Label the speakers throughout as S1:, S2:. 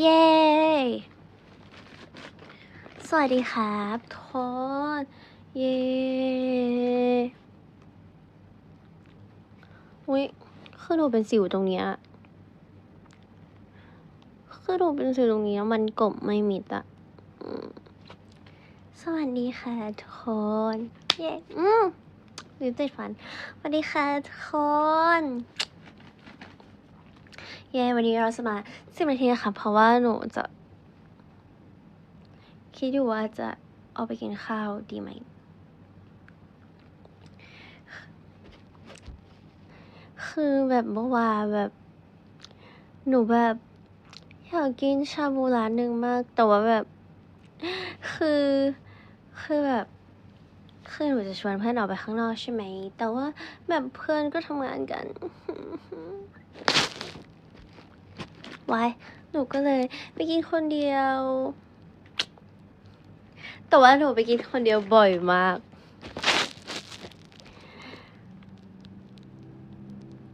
S1: เย้สวัสดีครับทุกคนเย้อุ้ยคือหนูเป็นสิวตรงเนี้ยคือหนูเป็นสิวตรงเนี้ยมันกลบไม่มิดอะสวัสดีค่ะทุกคน เย้อืมลืมติดฟันสวัสดีค่ะทุกคน เย้วันนี้เราจะมาสิบนาทีนะคะเพราะว่าหนูจะ คิดอยู่ว่าจะออกไปกินข้าวดีไหม คือแบบเมื่อวานแบบ หนูแบบอยากกินชาบูร้านหนึ่งมาก แต่ว่าแบบ คือคือแบบคือหนูจะชวนเพื่อนออกไปข้างนอกใช่ไหม แต่ว่าแบบเพื่อนก็ทำงานกัน ไว้ หนูก็เลยไปกินคนเดียว แต่ว่าหนูไปกินคนเดียวบ่อยมาก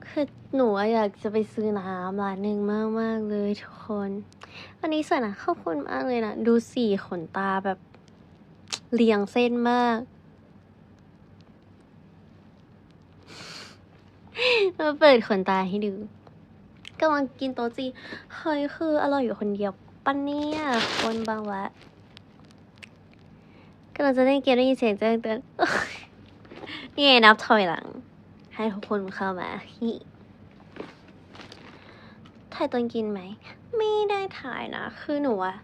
S1: คือหนูอยากจะไปซื้อน้ำร้านหนึ่งมากมากเลยทุกคนวันนี้สวยนะขอบคุณมากเลยนะ ดูสีขนตาแบบเรียงเส้นมากมาเปิดขนตาให้ดู กำลังกินโต๊ะจีนเฮ้ยคืออร่อยอยู่คนเดียวปันเนี่ยคนบางวะกำลังจะเล่นเกมได้ยินเสียงแจ้งเตือนนี่ไงนับถอยหลัง ให้ทุกคนเข้ามาฮิถ่ายตอนกินไหม ไม่ได้ถ่ายนะ คือหนูอะ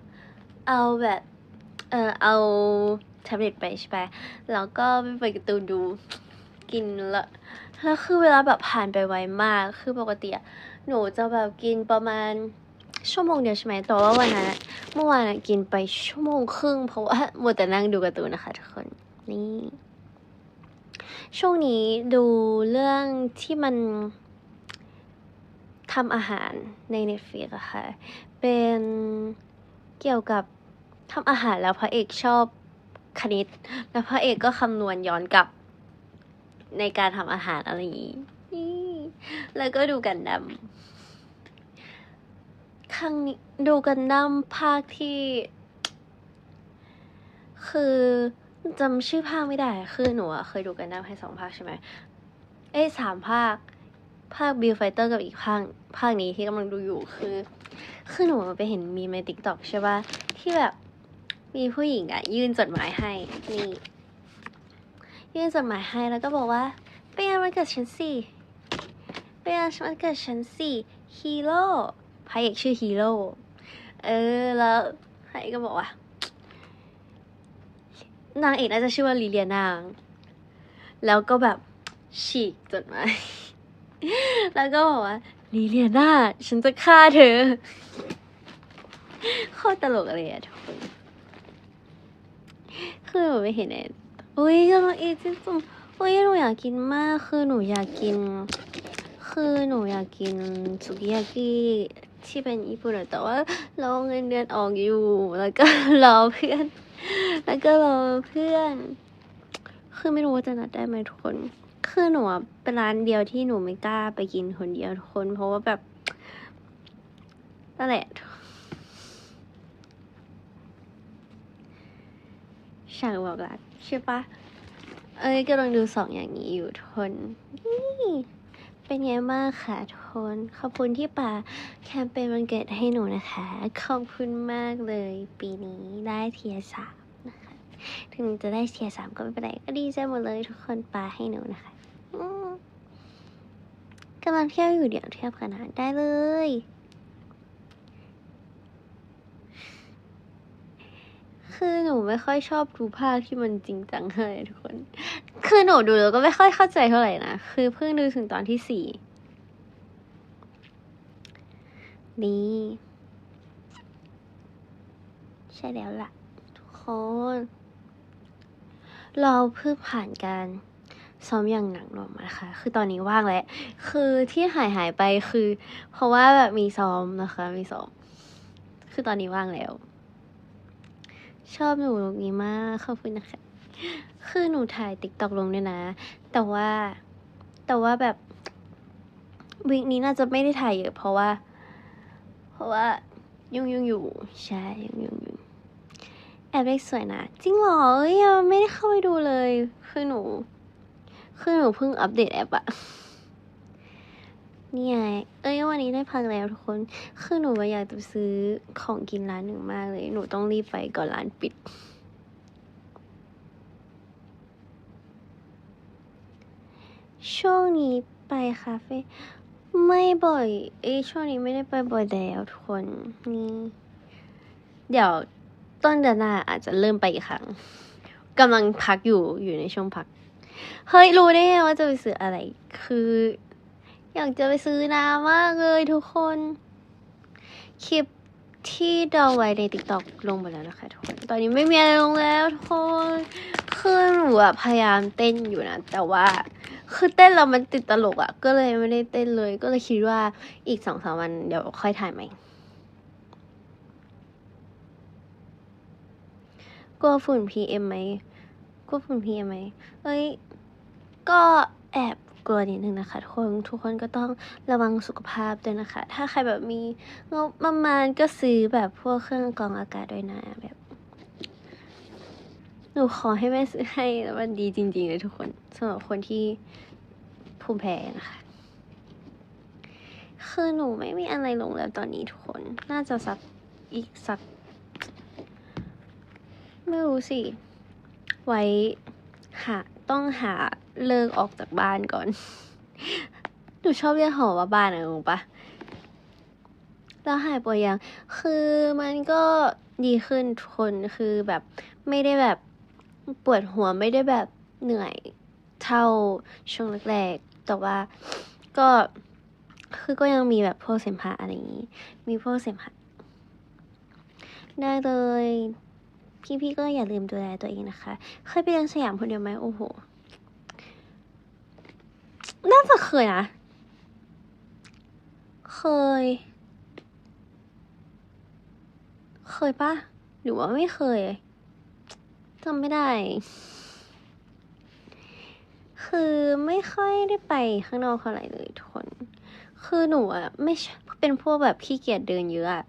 S1: เอาแบบ เออเอาแท็บเล็ตไปใช่ปะแล้วก็ไปเปิดการ์ตูนดู กินละแล้วคือเวลาแบบผ่านไปไวมาก คือปกติอะ หนูจะแบบกินประมาณชั่วโมงเดียวใช่ไหมแต่ว่าวันนั้นอะเมื่อวานกินไปชั่วโมงครึ่ง เพราะว่ามัวแต่นั่งดูการ์ตูนนะคะทุกคนนี่ช่วงนี้ดูเรื่องที่มันทำอาหารใน Netflix อะค่ะ เป็นเกี่ยวกับทำอาหารแล้วพระเอกชอบคณิต แล้วพระเอกก็คำนวณย้อนกลับ ในการทำอาหารอะไรอย่างนี้ แล้วก็ดูกันดั้ม ครั้งนี้ดูกันดั้มภาคที่ คือจำชื่อภาคไม่ได้ คือหนูอะเคยดูกันดั้มให้สองภาคใช่ไหมเอ้สามภาค ภาคบิลไฟเตอร์กับอีกภาค ภาคนี้ที่กำลังดูอยู่คือ คือหนูไปเห็นมีในติ๊กต็อกใช่ป่ะที่แบบมีผู้หญิงอะยื่นจดหมายให้นี่ยื่นจดหมายให้แล้วก็บอกว่าเป็นงานวันเกิดฉันสิเป็นงานวันเกิดฉันสิฮีโร่ ระเอกชื่อฮีโร่เออ แล้วพระเอกก็บอกว่านางเอกน่าจะชื่อว่าลิเลียนาง แล้วก็แบบฉีกจดหมายแล้วก็บอกว่าลิเลียนาฉันจะฆ่าเธอโคตรตลกเลยอะทุกคนคือหนูไม่เห็นเลยอุ้ยกำลังอีจิจุมอุ้ยหนูอยากกินมาก คือหนูอยากกิน คือหนูอยากกินสุกิยากิ ที่เป็นญี่ปุ่นแต่ว่ารอเงินเดือนออกอยู่ แล้วก็รอเพื่อน แล้วก็รอเพื่อน คือไม่รู้ว่าจะนัดได้ไหมทุกคน คือหนูเป็นร้านเดียวที่หนูไม่กล้าไปกินคนเดียวทุกคน เพราะว่าแบบนั่นแหละฉากบอกรักใช่ปะเอ้ยกำลังดูสองอย่างนี้อยู่ทุกคนนี่ เป็นไงบ้างคะทุกคน ขอบคุณที่ป่าแคมเปญวันเกิดให้หนูนะคะ ขอบคุณมากเลยปีนี้ได้เทียสามนะคะ ถึงจะได้เทียสามก็ไม่เป็นไรก็ดีใจหมดเลยทุกคนปาให้หนูนะคะกำลังเที่ยวอยู่เดี๋ยวเทียบกันนะได้เลย คือหนูไม่ค่อยชอบดูภาคที่มันจริงจังเท่าไหร่ทุกคน คือหนูดูแล้วก็ไม่ค่อยเข้าใจเท่าไหร่นะ คือเพิ่งดูถึงตอนที่สี่นี่ใช่แล้วล่ะ ทุกคน เราเพิ่งผ่านการซ้อมอย่างหนักหน่วงมานะคะ คือตอนนี้ว่างแล้ว คือที่หายหายไปคือ เพราะว่าแบบมีซ้อมนะคะ มีซ้อม คือตอนนี้ว่างแล้ว ชอบหนูลุคนี้มากขอบคุณนะคะ คือหนูถ่ายติ๊กต็อกลงด้วยนะ แต่ว่าแต่ว่าแบบวิกนี้น่าจะไม่ได้ถ่ายเยอะเพราะว่า เพราะว่ายุ่งยุ่งอยู่ใช่ยุ่งยุ่งอยู่แอบเล็กสวยนะจริงเหรอเอ้ยยังไม่ได้เข้าไปดูเลย คือหนู คือหนูเพิ่งอัปเดตแอปอะ เนี่ไงเอ้ยวันนี้ได้พักแล้วทุกคน คือหนูว่าอยากจะซื้อของกินร้านหนึ่งมากเลย หนูต้องรีบไปก่อนร้านปิด ช่วงนี้ไปคาเฟ่ไม่บ่อย เอ้ยช่วงนี้ไม่ได้ไปบ่อยแล้วทุกคน นี่ เดี๋ยวต้นเดือนหน้าอาจจะเริ่มไปอีกครั้งกำลังพักอยู่อยู่ในช่วงพัก เฮ้ย รู้ได้ไงว่าจะไปซื้ออะไร คือ อยากจะไปซื้อน้ำมากเลยทุกคน คลิปที่ดอไว้ในติ๊กต็อกลงไปแล้วนะคะทุกคน ตอนนี้ไม่มีอะไรลงแล้วทุกคนคือหนูอะพยายามเต้นอยู่นะ แต่ว่าคือเต้นแล้วมันติดตลกอะก็เลยไม่ได้เต้นเลย ก็เลยคิดว่าอีกสองสามวันเดี๋ยวค่อยถ่ายใหม่กลัวฝุ่น PM ไหมกลัวฝุ่น PM ไหมเอ้ย ก็แอบ กลัวนิดนึงนะคะทุกคนทุกคนก็ต้องระวังสุขภาพด้วยนะคะ ถ้าใครแบบมีงบประมาณก็ซื้อแบบพวกเครื่องกรองอากาศด้วยนะแบบหนูขอให้แม่ซื้อให้แล้วมันดีจริงๆเลยทุกคนสำหรับคนที่ภูมิแพ้นะคะคือหนูไม่มีอะไรลงแล้วตอนนี้ทุกคน น่าจะสักอีกสัก ไม่รู้สิ ไว้หา ต้องหาเลิกออกจากบ้านก่อน หนูชอบเรียกหอว่าบ้านอะงงปะแล้วหายป่วยยัง คือมันก็ดีขึ้นทุกคน คือแบบไม่ได้แบบปวดหัวไม่ได้แบบเหนื่อยเท่าช่วงแรกๆ แต่ว่าก็คือก็ยังมีแบบพวกเสมหะอะไรอย่างนี้ มีพวกเสมหะได้เลย พี่ๆก็อย่าลืมดูแลตัวเองนะคะ เคยไปเดินสยามคนเดียวไหมโอ้โห น่าจะเคยนะ เคย เคยปะหรือว่าไม่เคยจำไม่ได้ คือไม่ค่อยได้ไปข้างนอกเท่าไหร่เลยทุกคน คือหนูอะไม่เป็นพวกแบบขี้เกียจเดินเยอะอะ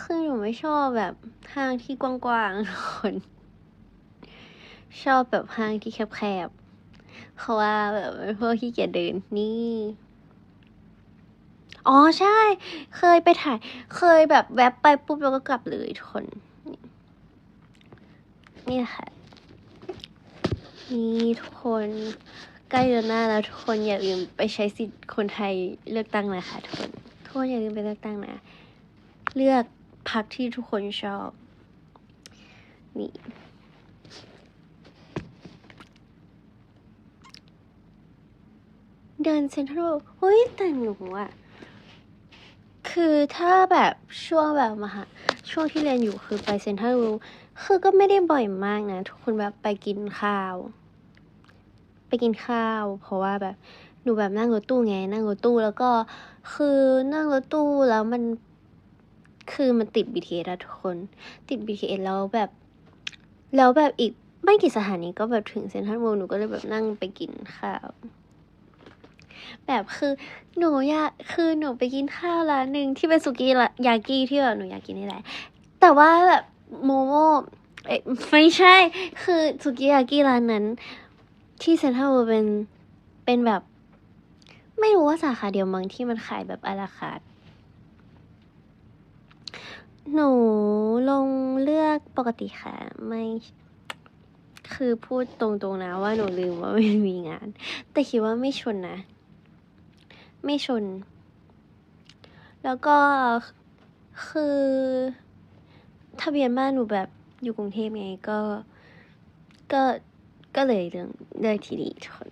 S1: คือหนูไม่ชอบแบบห้างที่กว้างๆทุกคน ชอบแบบห้างที่แคบๆ เพราะว่าแบบเพวกขี้เกียจเดินนี่ อ๋อใช่ เคยไปถ่าย เคยแบบแวบไปปุ๊บแล้วก็กลับเลยทุกคน นี่ค่ะ นี่ทุกคนใกล้เดือนหน้าแล้วทุกคนอย่าลืมไปใช้สิทธิ์คนไทยเลือกตั้งนะคะทุกคนทุกคนอย่าลืมไปเลือกตั้งนะ เลือก พรรคที่ทุกคนชอบ นี่ เดินเซ็นทรัลเฮ้ยแต่หนูอะคือถ้าแบบช่วงแบบมหาช่วงที่เรียนอยู่คือไปเซ็นทรัลคือก็ไม่ได้บ่อยมากนะ ทุกคนแบบไปกินข้าว ไปกินข้าว เพราะว่าแบบหนูแบบนั่งรถตู้ไง นั่งรถตู้แล้วก็คือนั่งรถตู้แล้วมัน คือมันติด BTS อะทุกคน ติด BTS แล้วแบบ แล้วแบบอีกไม่กี่สถานีก็แบบถึงเซ็นทรัลเวิลด์หนูก็เลยแบบนั่งไปกินข้าว แบบคือหนูอยากคือหนูไปกินข้าวร้านหนึ่งที่เป็นสุกี้ละยากิที่แบบหนูอยากกินนี่แหละ แต่ว่าแบบโมโมเอ้ไม่ใช่ คือสุกี้ยากิร้านนั้น ที่เซ็นทรัลเวิลด์เป็นเป็นแบบ ไม่รู้ว่าสาขาเดียวมั้งที่มันขายแบบอาราคาร์ หนูลงเลือกปกติค่ะไม่ คือพูดตรงๆนะว่าหนูลืมว่าไม่มีงาน แต่คิดว่าไม่ชนนะ ไม่ชน แล้วก็คือทะเบียนบ้านหนูแบบอยู่กรุงเทพไงก็ก็ก็เลยเรื่องเลือกที่นี่ทุกคน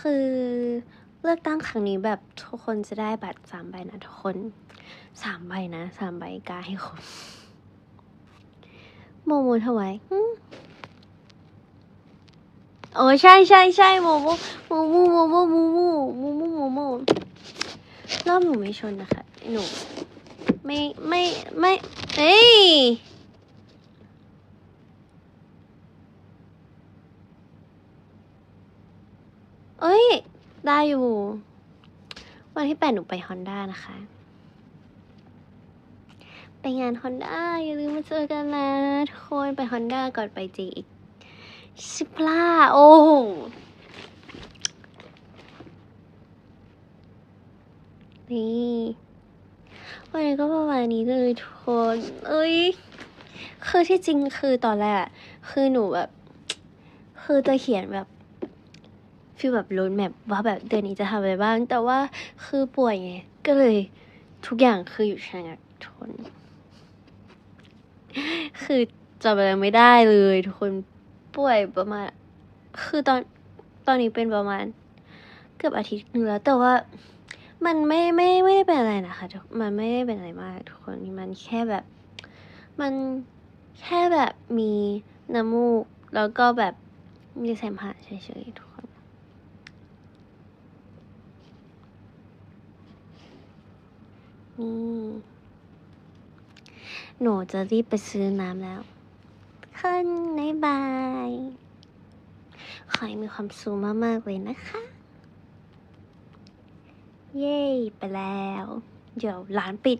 S1: คือเลือกตั้งครั้งนี้แบบทุกคนจะได้บัตรสามใบนะทุกคนสามใบนะสามใบกาให้ครบโมโมถวายอืมโอ้ใช่ใช่ใช่โมโมโมโมโมโมโมโมโมโมโมโมรอบหนูไม่ชนนะคะ หนู ไม่ไม่ไม่ เอ้ย เอ้ย ได้อยู่ วันที่แปดหนูไปฮอนด้านะคะ ไปงานฮอนด้าอย่าลืมมาเจอกันนะทุกคนไปฮอนด้าก่อนไปจีอีกสิบล้าโอ้นี่วันนี้ก็ประมาณนี้เลยทุกคน เอ้ย คือที่จริงคือตอนแรก คือหนูแบบ คือจะเขียนแบบ ฟีลแบบโรดแมพว่าแบบเดือนนี้จะทำอะไรบ้าง แต่ว่าคือป่วยไง ก็เลยทุกอย่างคืออยู่ชะงักทน คือจำอะไรไม่ได้เลยทุกคนป่วยประมาณ คือตอนตอนนี้เป็นประมาณ เกือบอาทิตย์นึงแล้ว แต่ว่ามันไม่ไม่ไม่ได้เป็นอะไรนะคะทุกมันไม่ได้เป็นอะไรมาก ทุกคนมันแค่แบบ มันแค่แบบมีน้ำมูก แล้วก็แบบมีเสมหะเฉยๆทุก คนนี่หนูจะรีบไปซื้อน้ำแล้วขึ้นในบาย ขอให้มีความสุขมาก ๆ เลยนะคะ เย้ไปแล้ว เดี๋ยวร้านปิด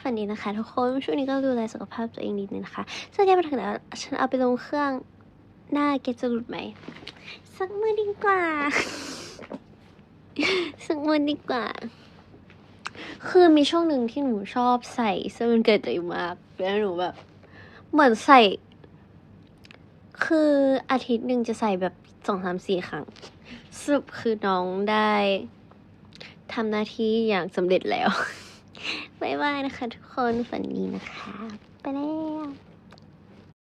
S1: ฝันดีนะคะ ทุกคน ช่วงนี้ก็ดูแลสุขภาพตัวเองนิดนึงนะคะถ้าแกมาถึงแล้ว ฉันเอาไปลงเครื่องหน้าแกจะหลุดไหม สักมือดีกว่า สักมือดีกว่า คือมีช่วงหนึ่งที่หนูชอบใส่เสื้อวันเกิดตัวเองมากแล้วหนูแบบ เหมือนใส่ คืออาทิตย์หนึ่งจะใส่แบบสองสามสี่ครั้งสรุปคือน้องได้ทำหน้าที่อย่างสำเร็จแล้วบายบายนะคะทุกคนฝันดีนะคะ ไปแล้ว